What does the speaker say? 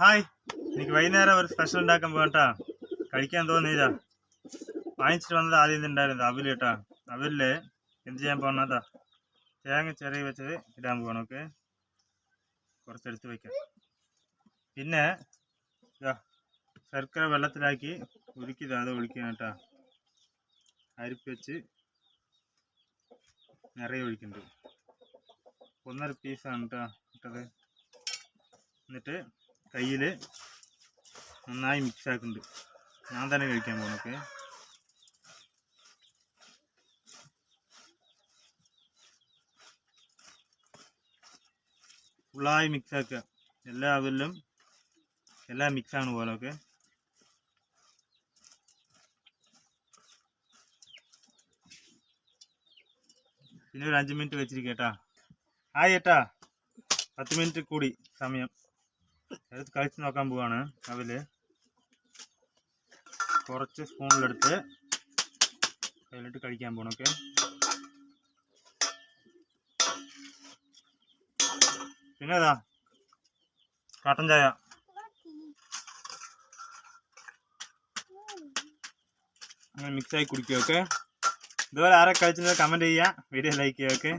Hi. എനിക്ക് വൈകുന്നേരം ഒരു സ്പെഷ്യൽ ഉണ്ടാക്കാൻ പോകട്ടാ കഴിക്കാൻ തോന്നിയതാ വാങ്ങിച്ചിട്ട് വന്നത് ആദ്യം ഉണ്ടായിരുന്നു. അവൽ കേട്ടാ അവലിൽ എന്ത് ചെയ്യാൻ പോകണതാ തേങ്ങ ചെറിയ വെച്ചത് ഇടാൻ പോകണം ഓക്കെ. കുറച്ചെടുത്ത് വയ്ക്കാം പിന്നെ ശർക്കര വെള്ളത്തിലാക്കി ഉരുക്കിയത് അത് ഒഴിക്കണം കേട്ടാ അരിപ്പ് വെച്ച് നിറയെ ഒഴിക്കുന്നുണ്ട്. ഒന്നര പീസാണ് കേട്ടോ ഇട്ടത്. എന്നിട്ട് കയ്യിൽ നന്നായി മിക്സ് ആക്കുന്നുണ്ട് ഞാൻ തന്നെ കഴിക്കാൻ പോകുന്നു ഓക്കെ ഫുള്ളായി മിക്സ് ആക്കുക. എല്ലാ അവലിലും എല്ലാം മിക്സ് ആണ് പോലെ ഓക്കെ പിന്നെ ഒരു അഞ്ച് മിനിറ്റ് വെച്ചിരിക്കേട്ടാ ആയി ഏട്ടാ. പത്ത് മിനിറ്റ് കൂടി സമയം. എടുത്ത് കഴിച്ച് നോക്കാൻ പോവാണ് അവൽ. കുറച്ച് സ്പൂണിലെടുത്ത് അതിലിട്ട് കഴിക്കാൻ പോകണം ഓക്കെ പിന്നെ ഏതാ കാട്ടൻ ചായ. അങ്ങനെ മിക്സായി കുടിക്കുക ഓക്കെ ഇതുപോലെ ആരെ കഴിച്ചത് കമന്റ് ചെയ്യുക വീഡിയോ ലൈക്ക് ചെയ്യുക ഓക്കെ